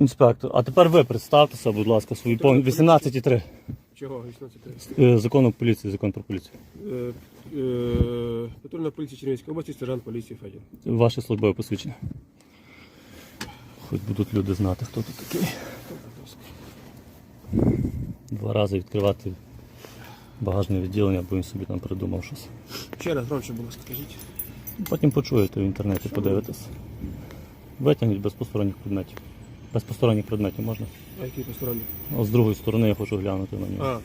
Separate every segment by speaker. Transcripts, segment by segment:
Speaker 1: Інспектор, а тепер ви представтеся, будь ласка, свої повні 18.3.
Speaker 2: Чого? 18.3.
Speaker 1: Е, Закон поліції, закон про поліцію.
Speaker 2: Е, е, Патрульна поліція Чернівської області, сержант поліції Федір.
Speaker 1: Ваше службове посвідчення. Хоч будуть люди знати, хто тут такий. Два рази відкривати багажне відділення, бо він собі там придумав щось.
Speaker 2: Ще раз громче, будь ласка, скажіть.
Speaker 1: Потім почуєте в інтернеті, подивитесь. Витягніть без посторонніх предметів. Без посторонніх предметів можна?
Speaker 2: А який посторонній?
Speaker 1: О, з другої сторони я хочу глянути на нього.
Speaker 2: А,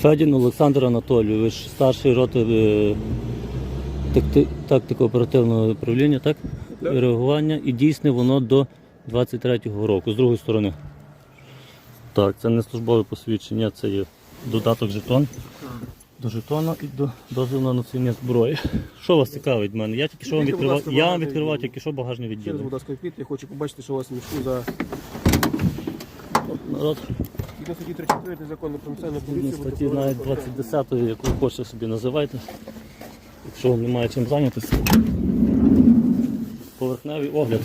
Speaker 1: Федін Олександр Анатолійович, старший роти е, такти- тактико-оперативного управління, так?
Speaker 2: Так.
Speaker 1: Реагування і дійсне воно до 23-го року, з другої сторони. Так, це не службове посвідчення, це є додаток жетон. До жетона і до дозволу на носіння зброї. Що вас цікавить в мене? Я тільки що вам
Speaker 2: будь
Speaker 1: відкривав.
Speaker 2: ласка,
Speaker 1: Я вам
Speaker 2: багажне
Speaker 1: відкривав
Speaker 2: відділення.
Speaker 1: тільки що багажне відділення.
Speaker 2: будь ласка, відкрийте, я хочу побачити, що у вас в мішку за
Speaker 1: Народ,
Speaker 2: статті 34 закону про національну
Speaker 1: Згідно
Speaker 2: поліцію.
Speaker 1: статті навіть 2010, яку ви хочете собі називайте. Якщо вам немає чим зайнятися. Поверхневий огляд.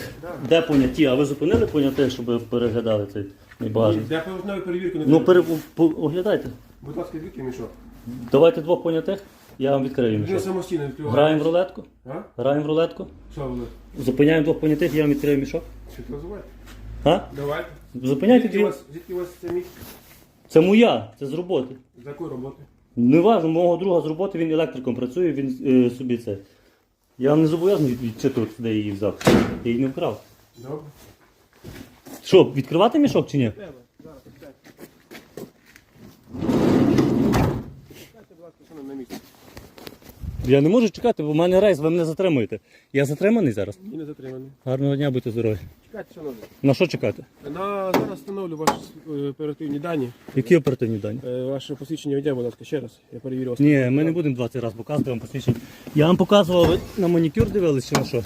Speaker 1: Де поняті? А ви зупинили поняти, щоб переглядали цей мій багажник?
Speaker 2: Для поверхневої перевірки не
Speaker 1: Ну, пере... по- оглядайте.
Speaker 2: Будь ласка, відкрийте мішок.
Speaker 1: Давайте двох понятих, я вам відкрию.
Speaker 2: Він
Speaker 1: мішок.
Speaker 2: самостійно відкриває.
Speaker 1: Граємо в рулетку?
Speaker 2: А?
Speaker 1: Граємо в рулетку.
Speaker 2: Що ви?
Speaker 1: Зупиняємо двох понятих, я вам відкрию мішок.
Speaker 2: Що ти називаєте?
Speaker 1: А?
Speaker 2: Давайте.
Speaker 1: Зупиняйте
Speaker 2: Звідки у
Speaker 1: дві.
Speaker 2: вас, звідки у вас це місце?
Speaker 1: Це моя, це з роботи.
Speaker 2: З якої роботи?
Speaker 1: Не важно, мого друга з роботи, він електриком працює, він е, собі це. Я не зобов'язаний відчитувати, де я її взяв. Я її не вкрав.
Speaker 2: Добре.
Speaker 1: Що, відкривати мішок чи ні?
Speaker 2: Треба. Зараз, почекайте. Почекайте, будь ласка, що нам на місці.
Speaker 1: Я не можу чекати, бо в мене рейс, ви мене затримуєте. Я затриманий зараз.
Speaker 2: Ні, не затриманий.
Speaker 1: Гарного дня, будьте здорові.
Speaker 2: Чекайте, шановні.
Speaker 1: На що чекати?
Speaker 2: На, зараз встановлю ваші е, оперативні дані.
Speaker 1: Які оперативні дані?
Speaker 2: Е, Ваше посвідчення водія, будь ласка, ще раз. Я перевірю вас.
Speaker 1: Ні, ми не будемо 20 разів показувати вам посвідчення. Я вам показував, ви на манікюр дивились чи на що?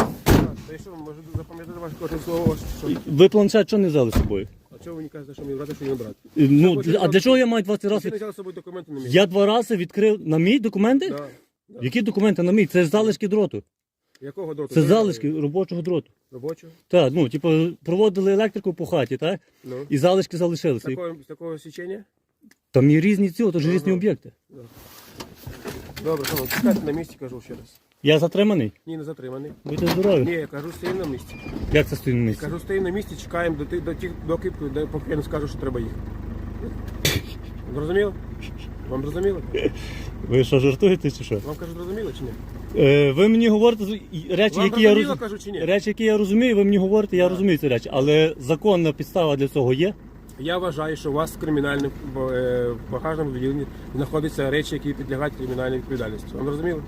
Speaker 2: Що, може запам'ятати ваше кожне слово що?
Speaker 1: Ви планшет що не взяли з собою?
Speaker 2: А чого ви не кажете, що мені брати, що не брати?
Speaker 1: Ну,
Speaker 2: хочу
Speaker 1: а для чого я маю 20
Speaker 2: Ви
Speaker 1: разів?
Speaker 2: не
Speaker 1: від-
Speaker 2: взяли з собою документи на місці?
Speaker 1: Я два рази відкрив на мій документи?
Speaker 2: Да.
Speaker 1: Які документи на мій? Це ж залишки дроту.
Speaker 2: Якого дроту?
Speaker 1: Це залишки робочого дроту.
Speaker 2: Робочого?
Speaker 1: Так, ну, типу, проводили електрику по хаті, так?
Speaker 2: Ну.
Speaker 1: І залишки залишилися.
Speaker 2: Такого, з такого січення?
Speaker 1: Там є різні ці, то ж різні об'єкти.
Speaker 2: Добре, шановні, чекайте на місці, кажу ще раз.
Speaker 1: Я затриманий.
Speaker 2: Ні, не затриманий.
Speaker 1: Будьте здорові.
Speaker 2: Ні, я кажу, стоїмо на місці.
Speaker 1: Як це стоїть на місці?
Speaker 2: Кажу, стоїмо на місці, чекаємо до, тих- до тих, доки, де- поки я не скажу, що треба їхати. Зрозуміло? Вам зрозуміло?
Speaker 1: Ви що, жартуєте чи що?
Speaker 2: Вам кажу, зрозуміло чи ні?
Speaker 1: Е, ви мені говорите з- і- речі,
Speaker 2: Вам
Speaker 1: які я
Speaker 2: зрозуміло,
Speaker 1: роз...
Speaker 2: кажу, чи ні?
Speaker 1: речі, які я розумію, ви мені говорите, я розумію ці речі. Але законна підстава для цього є.
Speaker 2: Я вважаю, що у вас в кримінальному е, багажному відділенні знаходяться речі, які підлягають кримінальній відповідальності. Вам зрозуміло?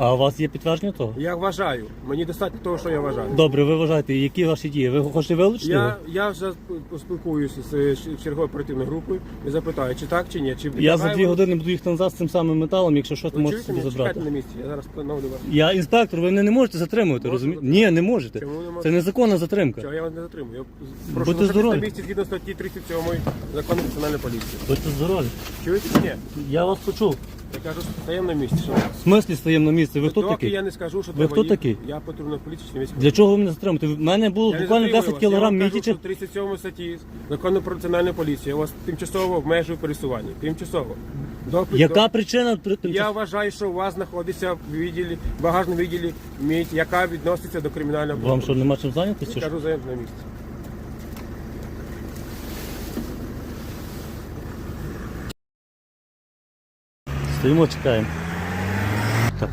Speaker 1: А у вас є підтвердження того?
Speaker 2: Я вважаю. Мені достатньо того, що я вважаю.
Speaker 1: Добре, ви вважаєте, які ваші дії? Ви хочете вилучити?
Speaker 2: Я,
Speaker 1: його?
Speaker 2: я вже поспілкуюся з е, черговою оперативною групою і запитаю, чи так, чи ні. Чи
Speaker 1: Я за дві години буду їхати назад з цим самим металом, якщо що, то можете собі?
Speaker 2: Чекайте
Speaker 1: забрати.
Speaker 2: на місці, я зараз встановлю вас.
Speaker 1: Я інспектор, ви мене не можете затримувати, розумієте? Ні, не можете.
Speaker 2: Чому не можете?
Speaker 1: Це незаконна затримка.
Speaker 2: Чого я вас не затримую? Я прошу
Speaker 1: Будьте
Speaker 2: знаходитися
Speaker 1: здорові.
Speaker 2: на місці згідно статті 37 закону національної поліції.
Speaker 1: Будьте здорові.
Speaker 2: Чуєте чи ні?
Speaker 1: Я вас почув.
Speaker 2: Я кажу, що стаємо на місці. шановні.
Speaker 1: В смислі стоїмо на місці. Ви хто
Speaker 2: Доки
Speaker 1: такий?
Speaker 2: я не скажу, що
Speaker 1: Ви
Speaker 2: треба
Speaker 1: хто
Speaker 2: їхати,
Speaker 1: такий?
Speaker 2: Я патрульна поліція Чернівецької
Speaker 1: Для чого ви мене затримуєте? В мене було
Speaker 2: Я не
Speaker 1: буквально
Speaker 2: затримую
Speaker 1: 10
Speaker 2: вас.
Speaker 1: кілограм
Speaker 2: Я вам кажу,
Speaker 1: мітічі.
Speaker 2: що 37 статті закону про національну поліцію. Я вас тимчасово обмежую пересування. Тимчасово. До,
Speaker 1: Яка причина? при-
Speaker 2: до- Я вважаю, що у вас знаходиться в відділі, багажному відділі мідь, яка відноситься до кримінального
Speaker 1: Вам що, нема чим зайнятися? чи що?
Speaker 2: Кажу, зайняти на місці.
Speaker 1: Стоїмо, чекаємо. Так.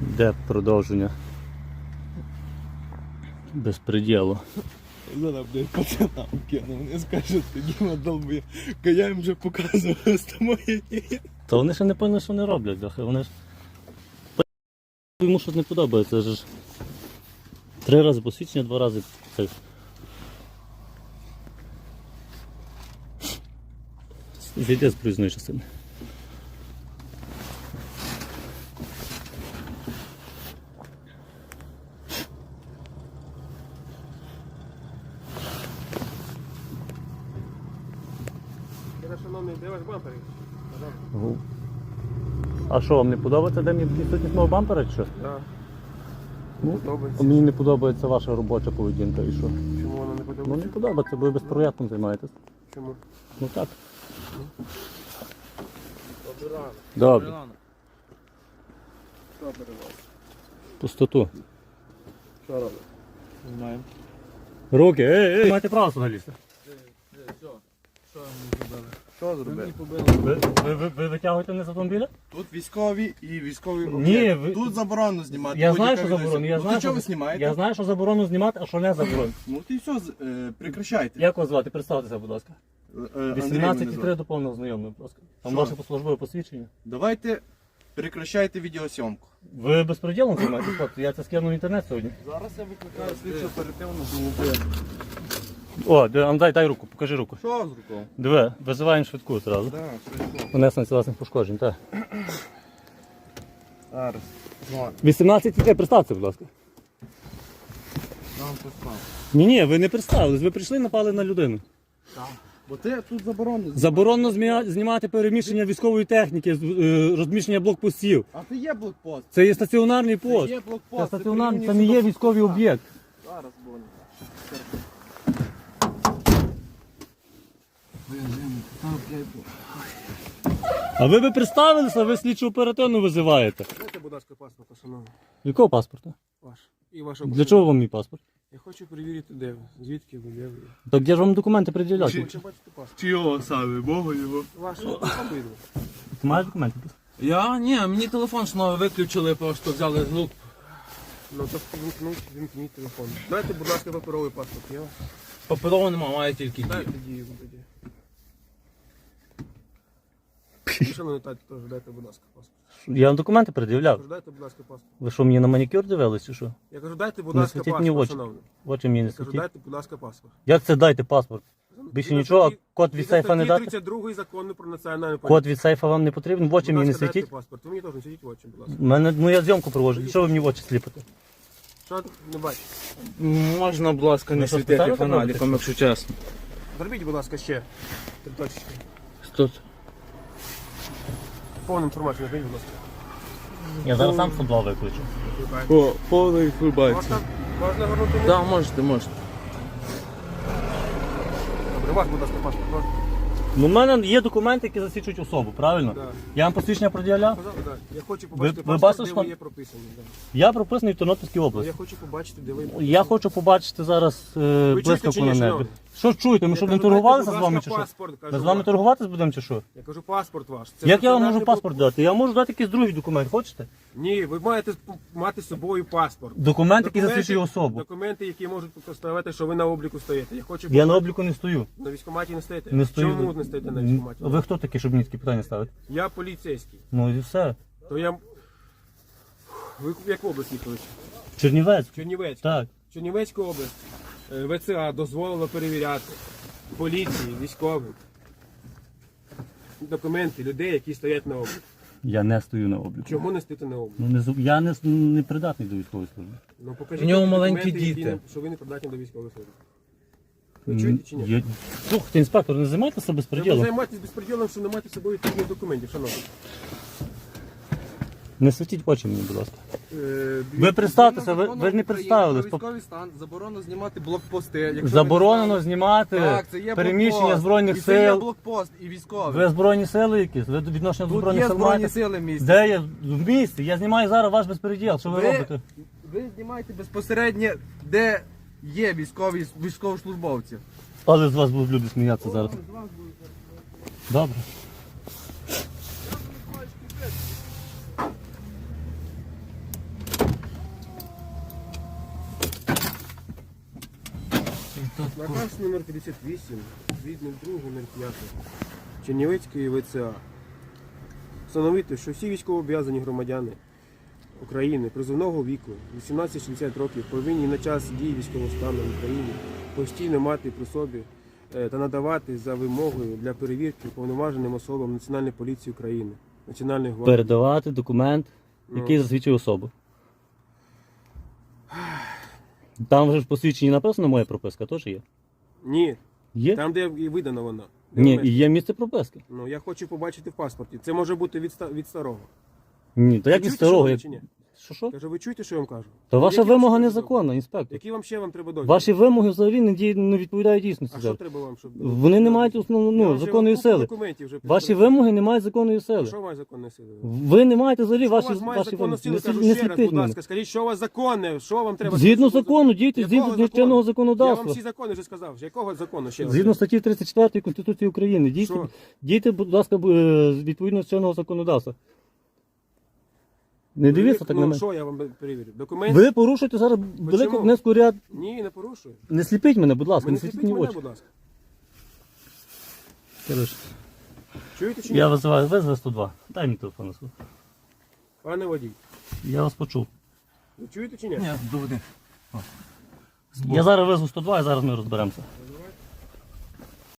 Speaker 1: Де продовження? Безпреділу.
Speaker 3: Зараз, блядь, пацанам кину, вони скажуть, Діма долбує. Я їм вже показував з тобою.
Speaker 1: Та вони ще не певно, що вони роблять. Вони ж. Йому щось не подобається. Це ж. Три рази посвідчення, два рази. Це... Зійде з проїзної частини.
Speaker 2: Я шановний, де ваш бампер? Ага.
Speaker 1: Гу. А що, вам не подобається, де мені відсутність мого бампера чи що?
Speaker 2: Да.
Speaker 1: Ну,
Speaker 2: Подобається.
Speaker 1: мені не подобається ваша робоча поведінка і що?
Speaker 2: Чому воно не
Speaker 1: Ну
Speaker 2: подобається?
Speaker 1: не подобається, бо ви безпроєктом займаєтесь.
Speaker 2: Чому?
Speaker 1: Ну так.
Speaker 2: Добре рано.
Speaker 1: Добре.
Speaker 2: Добре вас.
Speaker 1: Пустоту.
Speaker 2: Що робить?
Speaker 3: Не Знаємо.
Speaker 1: Руки, ей, ей! Маєте право сюди лізти.
Speaker 3: Що зробили?
Speaker 1: Ви, ви, ви, ви витягуєте не з автомобіля?
Speaker 3: Тут військові і військові
Speaker 1: Ні, ви-
Speaker 3: Тут заборонено знімати.
Speaker 1: Я знаю, що заборонено. Я
Speaker 3: ну,
Speaker 1: знаю,
Speaker 3: то чого ви знімаєте?
Speaker 1: Я знаю, що заборонено знімати, а що не заборонено.
Speaker 3: Ну ти все, з- е, прекращайте.
Speaker 1: Як вас звати? Представтеся, будь ласка.
Speaker 3: Е, е, Андрій мене
Speaker 1: 18
Speaker 3: звати.
Speaker 1: до повного знайомого, будь ласка. Там
Speaker 3: Що?
Speaker 1: ваше послужбове посвідчення.
Speaker 3: Давайте прекращайте відеосйомку.
Speaker 1: Ви безпреділом займаєтесь, хлопці? Я це скину в інтернет сьогодні.
Speaker 3: Зараз я викликаю слідчу оперативну групу.
Speaker 1: О, де, Ам, дай, дай руку, покажи руку.
Speaker 3: Що з рукою?
Speaker 1: Диви, визиваємо швидку одразу.
Speaker 3: Так, прийшло.
Speaker 1: Понесення тілесних пошкоджень, так.
Speaker 3: Зараз. Звон.
Speaker 1: 18 дітей, представте, будь ласка.
Speaker 3: Нам послав.
Speaker 1: Ні, ні, ви не представились, ви прийшли і напали на людину.
Speaker 3: Бо ти тут заборонено.
Speaker 1: Заборонено змія- знімати переміщення військової техніки, з- е, розміщення блокпостів.
Speaker 3: А це є блокпост.
Speaker 1: Це є стаціонарний
Speaker 3: Це
Speaker 1: пост.
Speaker 3: є блокпост.
Speaker 1: Це стаціонарний, це не є
Speaker 3: до
Speaker 1: військовий об'єкт.
Speaker 3: Зараз буде.
Speaker 1: А ви би представилися, ви слідчу оперативну визиваєте.
Speaker 2: Дайте, будь ласка, паспорт, шановний.
Speaker 1: Якого паспорта?
Speaker 2: Ваш. І ваш
Speaker 1: Для чого вам мій паспорт?
Speaker 2: Я хочу перевірити, де ви. Звідки ви, де ви.
Speaker 1: Так я ж вам документи приділяю.
Speaker 2: Я хочу бачити паспорт.
Speaker 3: Чого саме? Бога його.
Speaker 2: Ваш обидва.
Speaker 1: Ти маєш документи?
Speaker 4: Я? Ні, мені телефон знову виключили, просто взяли з рук.
Speaker 2: Ну то вимкнуть, вимкніть телефон. Дайте, будь ласка, паперовий паспорт. Я
Speaker 4: Паперового нема, має тільки
Speaker 2: дайте дію тоді. Ну, Шановний тато, теж дайте, будь ласка, паспорт.
Speaker 1: Я вам документи пред'являв.
Speaker 2: Кажу, дайте, будь ласка, паспорт.
Speaker 1: Ви що, мені на манікюр дивились чи що?
Speaker 2: Я кажу, дайте, будь
Speaker 1: Не
Speaker 2: ласка,
Speaker 1: світіть мені в
Speaker 2: паспорт,
Speaker 1: очі.
Speaker 2: шановний.
Speaker 1: В очі мені не
Speaker 2: Я кажу,
Speaker 1: світіть.
Speaker 2: дайте, будь ласка, паспорт.
Speaker 1: Як це дайте паспорт? Більше
Speaker 2: Згідно
Speaker 1: нічого,
Speaker 2: статті-
Speaker 1: код від
Speaker 2: згідно
Speaker 1: сейфа не
Speaker 2: статті
Speaker 1: дати?
Speaker 2: 32 закону про національну поліцію.
Speaker 1: Код від сейфа вам не потрібен, в очі мені не
Speaker 2: ласка, дайте
Speaker 1: світіть.
Speaker 2: паспорт. Ви мені теж не світіть в очі, будь ласка.
Speaker 1: Мене, ну я зйомку проводжу, для чого ви мені в очі сліпите?
Speaker 2: Що не бачите?
Speaker 4: Можна, будь ласка, не
Speaker 1: що,
Speaker 4: світити
Speaker 1: спеціально так
Speaker 4: фонариком, якщо чесно.
Speaker 2: Зробіть, будь ласка, ще три точки.
Speaker 4: Тут.
Speaker 2: Повну інформацію наберіть, будь ласка.
Speaker 1: Я зараз сам 102 виключу.
Speaker 4: О, повна інформація.
Speaker 2: Можна, можна горнути?
Speaker 4: Так, да, можете, можете.
Speaker 2: Добре, ваш, будь ласка, паспорт. Можна?
Speaker 1: Ну, в мене є документи, які засвідчують особу, правильно?
Speaker 2: Да.
Speaker 1: Я вам посвідчення?
Speaker 2: Сказав, да. Я хочу побачити
Speaker 1: ви
Speaker 2: паспорт,
Speaker 1: бачите,
Speaker 2: де
Speaker 1: що
Speaker 2: ви є прописані. Да.
Speaker 1: Я прописаний в Тернопільській
Speaker 2: Ну, Я
Speaker 1: області.
Speaker 2: хочу побачити, де ви
Speaker 1: Я хочу побачити зараз е,
Speaker 2: чуєте чи
Speaker 1: блискавку
Speaker 2: ні,
Speaker 1: на небі.
Speaker 2: шановний?
Speaker 1: Що чуєте? Ми
Speaker 2: Я
Speaker 1: що,
Speaker 2: кажу,
Speaker 1: будемо з вами чи що?
Speaker 2: Паспорт, кажу,
Speaker 1: Ми з вами
Speaker 2: ваш.
Speaker 1: торгуватись будемо чи що?
Speaker 2: Я кажу паспорт ваш. Це
Speaker 1: Як я вам можу
Speaker 2: національний
Speaker 1: паспорт дати? Я можу дати якийсь другий документ, хочете?
Speaker 2: Ні, ви маєте мати з собою паспорт.
Speaker 1: Документ, який
Speaker 2: Документи-
Speaker 1: засвідчує особу.
Speaker 2: Документи, які можуть поставити, що ви на обліку стоїте. Я хочу
Speaker 1: Я на обліку не стою.
Speaker 2: на військкоматі не стоїте.
Speaker 1: Не стою.
Speaker 2: Чому не стоїте на військкоматі?
Speaker 1: Ви хто такий, щоб мені такі питання ставити?
Speaker 2: Я поліцейський.
Speaker 1: Ну і все.
Speaker 2: То я. Ви в яку область їхали?
Speaker 1: Чернівець.
Speaker 2: Чернівецька.
Speaker 1: Так.
Speaker 2: Чернівецька область. Е, ВЦА дозволило перевіряти поліції, військовим. Документи людей, які стоять на обліку.
Speaker 1: Я не стою на обліку.
Speaker 2: Чому не стоїте на обліку?
Speaker 1: Ну не зу- я не, с- не придатний до військової служби.
Speaker 2: Ну покажіть
Speaker 4: В нього маленькі
Speaker 2: які
Speaker 4: діти.
Speaker 2: не- що ви не придатні до військової служби. Ви чуєте чи ні?
Speaker 1: Я... Слухайте, інспектор, не займайтеся
Speaker 2: Ви
Speaker 1: безпреділом.
Speaker 2: займаєтесь безпреділом, що не маєте з собою відповідних документів, шановні.
Speaker 1: Не світіть очі мені, будь ласка.
Speaker 2: Е,
Speaker 1: Ви представтеся, ви, ви ж не представились.
Speaker 3: Військовий стан заборонено знімати блокпости. якщо
Speaker 1: Заборонено
Speaker 3: не
Speaker 1: знімати
Speaker 3: Так, це є
Speaker 1: переміщення
Speaker 3: блокпост.
Speaker 1: збройних
Speaker 3: і Це є
Speaker 1: сил.
Speaker 3: блокпост і військовий.
Speaker 1: Ви збройні сили якісь? Ви відношення до
Speaker 3: Тут
Speaker 1: збройних
Speaker 3: є
Speaker 1: сил
Speaker 3: збройні
Speaker 1: маєте?
Speaker 3: сили в місті.
Speaker 1: Де є? В місті. Я знімаю зараз ваш безпереділ. Що ви,
Speaker 3: Ви-
Speaker 1: робите?
Speaker 3: Ви знімаєте безпосередньо, де є військові військовослужбовці.
Speaker 1: Але з вас будуть люди сміятися зараз. Добре.
Speaker 2: Наказ номер 58 від 02.05 Чернівецької ВЦА. Встановити, що всі військовообов'язані громадяни України призовного віку 18-60 років повинні на час дії військового стану в Україні постійно мати при собі е, та надавати за вимогою для перевірки повноваженим особам Національної поліції України, Національної гвардії.
Speaker 1: Передавати документ, який засвідчує особу. Там вже ж посвідченні написано моя прописка, теж є?
Speaker 2: Ні,
Speaker 1: Є?
Speaker 2: там, де і видано вона. Де
Speaker 1: Ні, і є місце прописки.
Speaker 2: Ну, я хочу побачити в паспорті. Це може бути від, ста- від старого.
Speaker 1: Ні, то як
Speaker 2: Ви
Speaker 1: від
Speaker 2: чуєте, що
Speaker 1: старого, як...
Speaker 2: чи ні?
Speaker 1: Що що?
Speaker 2: Кажу, ви чуєте, що я вам кажу?
Speaker 1: То ваша
Speaker 2: Які вам
Speaker 1: вимога
Speaker 2: ще
Speaker 1: незаконна, інспектор.
Speaker 2: Які вам ще вам треба дозвіл?
Speaker 1: Ваші вимоги взагалі не, діє- не відповідають дійсності.
Speaker 2: А що
Speaker 1: зараз.
Speaker 2: треба вам, щоб...
Speaker 1: Вони не мають основно,
Speaker 2: Я
Speaker 1: ну,
Speaker 2: вам
Speaker 1: законної
Speaker 2: купу
Speaker 1: сили.
Speaker 2: документів вже
Speaker 1: Ваші вимоги не мають законної сили.
Speaker 2: Що має законне сили?
Speaker 1: Ви не маєте взагалі
Speaker 2: Що у
Speaker 1: ваші,
Speaker 2: вас має
Speaker 1: ваші
Speaker 2: законну
Speaker 1: вимоги.
Speaker 2: силу?
Speaker 1: Не,
Speaker 2: Кажу
Speaker 1: не
Speaker 2: ще раз, будь
Speaker 1: мене.
Speaker 2: ласка, скажіть, що у вас законне, що вам треба?
Speaker 1: Згідно закону, дійте
Speaker 2: Якого
Speaker 1: згідно
Speaker 2: закону?
Speaker 1: чинного
Speaker 2: Я вам
Speaker 1: законодавства.
Speaker 2: всі закони вже сказав. Якого закону ще раз?
Speaker 1: Згідно статті 34 Конституції України. Дійте,
Speaker 2: Що?
Speaker 1: дійте, будь ласка, б- е, відповідно чинного законодавства. Не дивіться так
Speaker 2: ну,
Speaker 1: на мене.
Speaker 2: що я вам перевірю? Документ?
Speaker 1: Ви порушуєте зараз велику низку ряд.
Speaker 2: Ні, не порушую.
Speaker 1: Не сліпіть мене, будь ласка,
Speaker 2: Ви
Speaker 1: не
Speaker 2: не сліпіть
Speaker 1: мені
Speaker 2: мене,
Speaker 1: очі.
Speaker 2: будь ласка.
Speaker 1: Коротше,
Speaker 2: Чуєте чи ні?
Speaker 1: Я визиваю, визови 102. Дай мені телефон. на свій.
Speaker 2: Пане водій,
Speaker 1: Я вас почув.
Speaker 2: ви чуєте чи ні?
Speaker 4: Ні, доведи.
Speaker 1: Я зараз визву 102 і зараз ми розберемося.